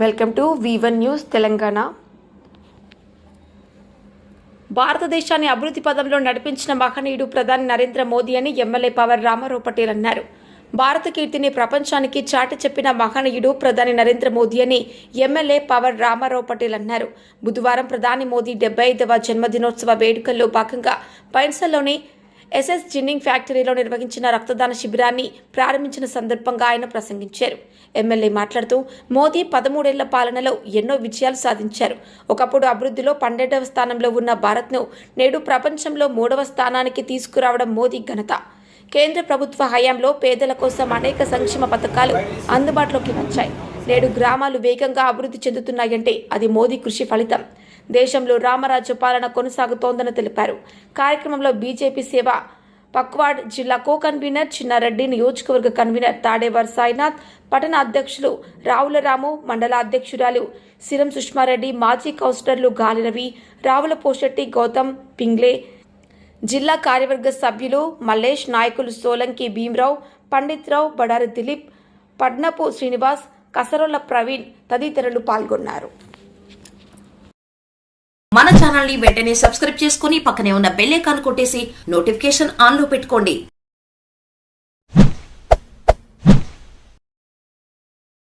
Welcome to V one news Telangana. భారతదేశాన్ని అభివృద్ధి పదంలో నడిపించిన మహనీయుడు ప్రధాని నరేంద్ర మోదీ అని ఎమ్మెల్యే పవర్ రామారావు పటేల్ అన్నారు. భారత కీర్తిని ప్రపంచానికి చాటి చెప్పిన మహనీయుడు ప్రధాని నరేంద్ర మోదీ అని ఎమ్మెల్యే పవర్ రామారావు పటేల్ అన్నారు. బుధవారం ప్రధాని మోదీ డెబ్బై ఐదవ జన్మదినోత్సవ వేడుకల్లో భాగంగా పైన్సల్లోని ఎస్ఎస్ జిన్నింగ్ ఫ్యాక్టరీలో నిర్వహించిన రక్తదాన శిబిరాన్ని ప్రారంభించిన సందర్భంగా ఆయన ప్రసంగించారు. ఎమ్మెల్యే మాట్లాడుతూ మోదీ పదమూడేళ్ళ పాలనలో ఎన్నో విజయాలు సాధించారు. ఒకప్పుడు అభివృద్ధిలో పన్నెండవ స్థానంలో ఉన్న భారత్ను నేడు ప్రపంచంలో మూడవ స్థానానికి తీసుకురావడం మోదీ ఘనత. కేంద్ర ప్రభుత్వ హయాంలో పేదల కోసం అనేక సంక్షేమ పథకాలు అందుబాటులోకి వచ్చాయి. నేడు గ్రామాలు వేగంగా అభివృద్ధి చెందుతున్నాయంటే అది మోదీ కృషి ఫలితం. దేశంలో రామరాజ్య పాలన కొనసాగుతోందని తెలిపారు. కార్యక్రమంలో బీజేపీ సేవ పక్వాడ్ జిల్లా కో కన్వీనర్ చిన్నారెడ్డి నియోజకవర్గ కన్వీనర్ తాడేవర్ సాయినాథ్ పట్టణ అధ్యక్షులు రావులరాము మండల అధ్యక్షురాలు సిరం సుష్మారెడ్డి మాజీ కౌన్సిలర్లు గాలిరవి రావుల పోషెట్టి గౌతమ్ పింగ్లే జిల్లా కార్యవర్గ సభ్యులు మల్లేష్ నాయకులు సోలంకి భీమరావు పండిత్రావు బడారి దిలీప్ పడ్నపు శ్రీనివాస్ కసరొల్ల ప్రవీణ్ తదితరులు పాల్గొన్నారు. మన ఛానల్ని వెంటనే సబ్స్క్రైబ్ చేసుకుని పక్కనే ఉన్న బెల్ ఐకాన్ కొట్టేసి నోటిఫికేషన్ ఆన్లో పెట్టుకోండి.